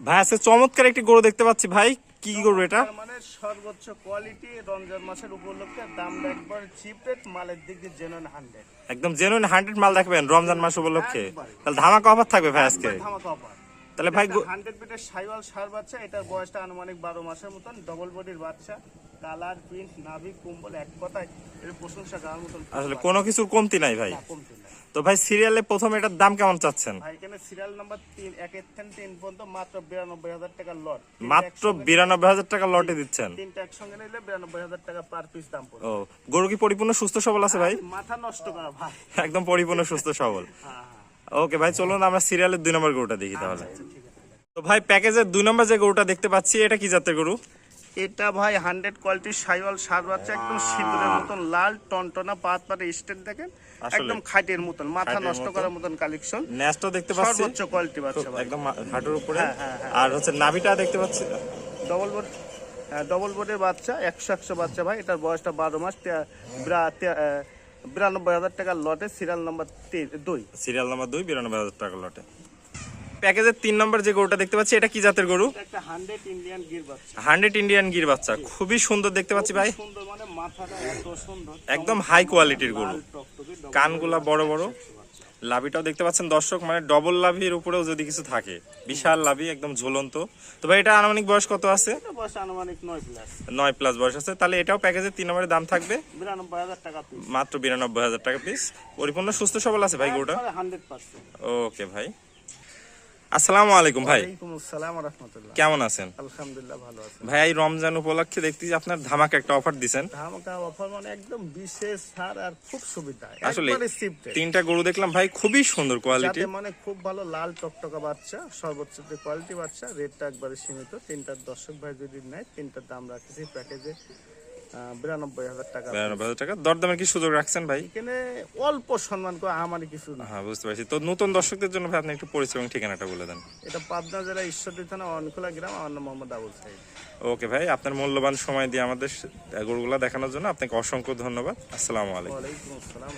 ভাই আজকে চমৎকার একটি গরু দেখতে পাচ্ছি ভাই। কি গরু এটা? মানে সর্বোচ্চ কোয়ালিটি রমজান মাসের উপলক্ষে দাম একবার চিপ রেট মালের দিক দিয়ে জেনুইন হান্ড্রেড একদম জেনুইন হান্ড্রেড মাল দেখবেন রমজান মাস উপলক্ষে। তাহলে ধামাকা অফার থাকবে ভাই আজকে। ধামাকা অফার তাহলে ভাই হান্ড্রেড পিটের সাইওয়াল সার বাচ্চা এটার বয়সটা আনুমানিক বারো মাসের মতন ডবল বডির বাচ্চা কালার প্রিন্ট নাভি কুম্বল এক কথায় এর প্রশংসা গাওয়ার মতন আসলে কোনো কিছুর কমতি নাই ভাই। তো ভাই সিরিয়ালে প্রথম এটার দাম কেমন চাচ্ছেন? ভাই এখানে সিরিয়াল নাম্বার তিন একের থেকে তিন পর্যন্ত মাত্র লট টাকা লটে দিচ্ছেন? তিনটা একসঙ্গে নিলে বিরানব্বই হাজার টাকা পার পিস দাম পড়বে। ও গরু কি পরিপূর্ণ সুস্থ সবল আছে ভাই? মাথা নষ্ট করা ভাই। একদম পরিপূর্ণ সুস্থ সবল। হ্যাঁ হ্যাঁ। ওকে ভাই চলুন আমরা সিরিয়ালের দুই নম্বর গরুটা দেখি তাহলে। আচ্ছা, আছে। তো ভাই প্যাকেজের দুই নম্বর যে গরুটা দেখতে পাচ্ছি এটা কি জাতের গরু? এটা ভাই হান্ড্রেড কোয়ালিটির সাইওয়াল সার বাচ্চা একদম সিঁদুরের মতন লাল টনটনা পাত পাতে স্টেট দেখেন একদম খাটের মতন মাথা নষ্ট করার মতন কালেকশন ন্যাসটা দেখতে পাচ্ছি। সর্বোচ্চ কোয়ালিটি বাচ্চা ভাই। একদম হাঁটুর উপরে। হ্যাঁ, হ্যাঁ, হ্যাঁ। আর হচ্ছে নাভিটা দেখতে পাচ্ছি। ডবল বোর্ড ডবল বোর্ডের বাচ্চা একশো একশো বাচ্চা ভাই। এটার বয়সটা বারো মাস বিরানব্বই হাজার টাকার লটে সিরিয়াল নাম্বার দুই। সিরিয়াল নাম্বার দুই বিরানব্বই হাজার টাকা লটে প্যাকেজের তিন নম্বর যে গরুটা দেখতে পাচ্ছি এটা কি জাতের গরু? হান্ড্রেড ইন্ডিয়ান গির বাচ্চা। খুবই সুন্দর দেখতে পাচ্ছি ভাই। মানে একদম হাই কোয়ালিটির গরু। কানগুলা বড় বড়। লাভিটাও দেখতে পাচ্ছেন দর্শক মানে ডবল লাভির উপরেও যদি কিছু থাকে। বিশাল লাভি একদম ঝুলন্ত। তো ভাই এটা আনুমানিক বয়স কত আছে? নয় প্লাস বয়স আছে। তাহলে এটাও প্যাকেজের তিন নম্বরের দাম থাকবে? মাত্র বিরানব্বই হাজার টাকা পিস পরিপূর্ণ সুস্থ সবল আছে ভাই গরুটা? ওকে ভাই। আসসালামু আলাইকুম ভাই। কেমন আছেন? আলহামদুলিল্লাহ ভালো আছে। ভাই এই রমজান উপলক্ষে দেখতেছি আপনার ধামাকা একটা অফার দিছেন। ধামাকা অফার মানে একদম বিশেষ ছাড় আর খুব সুবিধা। আসলে তিনটা গরু দেখলাম ভাই খুবই সুন্দর কোয়ালিটি মানে খুব ভালো লাল টকটকা বাচ্চা সর্বোচ্চ যে কোয়ালিটি বাচ্চা রেটটা একবারে সীমিত। তিনটার দর্শক ভাই যদি নেয় তিনটার দাম রাখতেছি প্যাকেজে বিরানব্বই হাজার টাকা বিরানব্বই হাজার টাকা। দরদামের কি সুযোগ রাখছেন ভাই? এখানে অল্প সম্মান করে আমারই কিছু না। হ্যাঁ বুঝতে পারছি। তো নতুন দর্শকদের জন্য ভাই আপনি একটু পরিচয় এবং ঠিকানাটা বলে দেন। এটা পাবনা জেলা ঈশ্বরদী থানা অনখোলা গ্রাম। আমার নাম মোহাম্মদ আবুল সাইদ ওকে ভাই আপনার মূল্যবান সময় দিয়ে আমাদের গরুগুলা দেখানোর জন্য আপনাকে অসংখ্য ধন্যবাদ। আসসালামু আলাইকুম। ওয়ালাইকুম আসসালাম।